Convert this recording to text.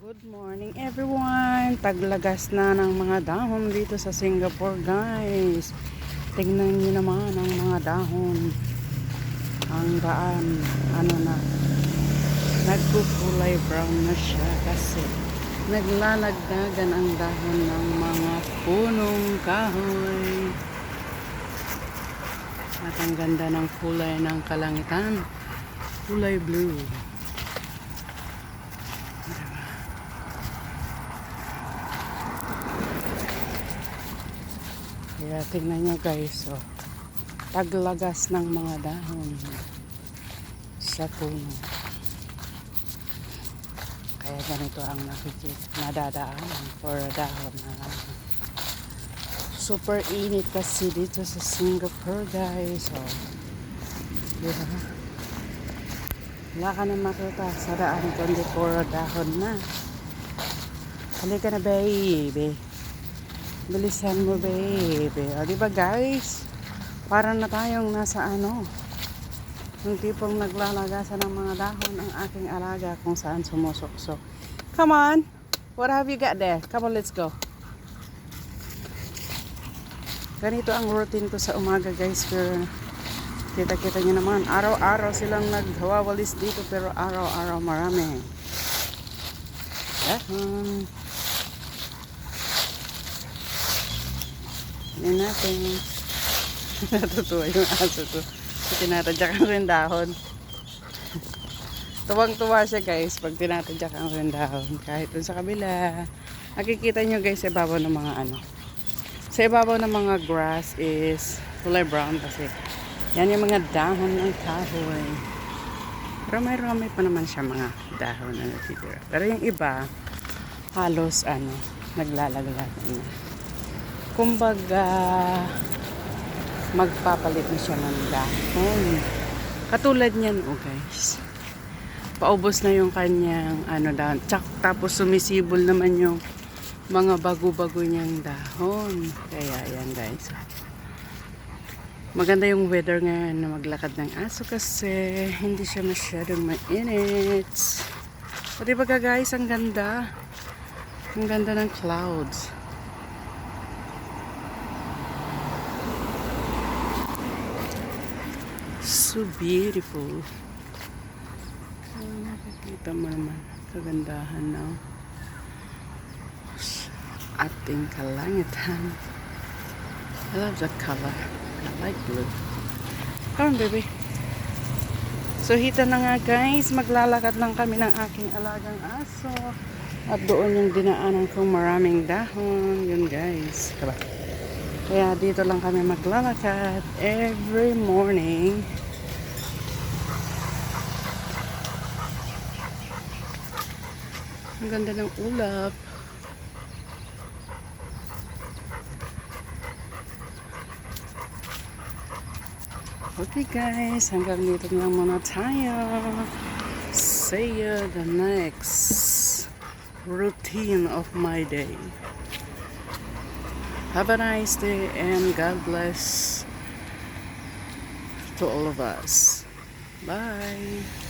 Good morning everyone! Taglagas na ng mga dahon dito sa Singapore guys. Tingnan niyo naman ang mga dahon. Hanggaan, ano na, nagkukulay brown na siya kasi naglalagdagan ang dahon ng mga punong kahoy. At ang ganda ng kulay ng kalangitan. Kulay blue. Kaya tingnan nyo guys, oh, taglagas ng mga dahon sa puno. Kaya ganito ang nakikita, nadadaan for dahon na super init kasi dito sa Singapore guys. Oh. Diba? Wala ka na makita sa daan kundi puro dahon na. Halika na baby. Bilisan mo, baby. O, di ba, guys? Para na tayong nasa ano. Yung tipong naglalagasan ng mga dahon ang aking alaga kung saan sumusok-sok. Come on! What have you got there? Come on, let's go. Ganito ang routine ko sa umaga, guys. Pero kita-kita nyo naman, araw-araw silang naghawawalis dito pero araw-araw marami. Dahon. Yan natin. Natutuwa yung aso ko. Tinatadyakan rin dahon. Tuwang-tuwa siya guys pag tinatadyakan rin dahon. Kahit dun sa kabila. Nakikita nyo guys sa ibabaw ng mga ano. Sa ibabaw ng mga grass is kulay brown kasi yan yung mga dahon ng kahoy. Pero may rami pa naman siya mga dahon na natitira. Pero yung iba, halos ano, naglalaglag na kumbaga magpapalit na siya ng dahon. Katulad niyan, oh guys. Paubos na yung kanyang ano dahon. Tsak, tapos sumisibol naman yung mga bago-bago niyang dahon. Kaya yan guys. Maganda yung weather ngayon na maglakad ng aso kasi hindi siya masyadong mainit. O diba ka guys, ang ganda. Ang ganda ng clouds. So beautiful. Nakikita mo naman kagandahan ng ating kalangitan. I love the color. I like blue. Come on, baby. So, hita na nga guys. Maglalakad lang kami ng aking alagang aso. At doon yung dinaanan kong maraming dahon. Yun guys. Diba? Kaya dito lang kami maglalakad every morning. Ang ganda ng ulap. Okay guys, hanggang dito na muna tayo. See you the next routine of my day. Have a nice day and God bless to all of us. Bye.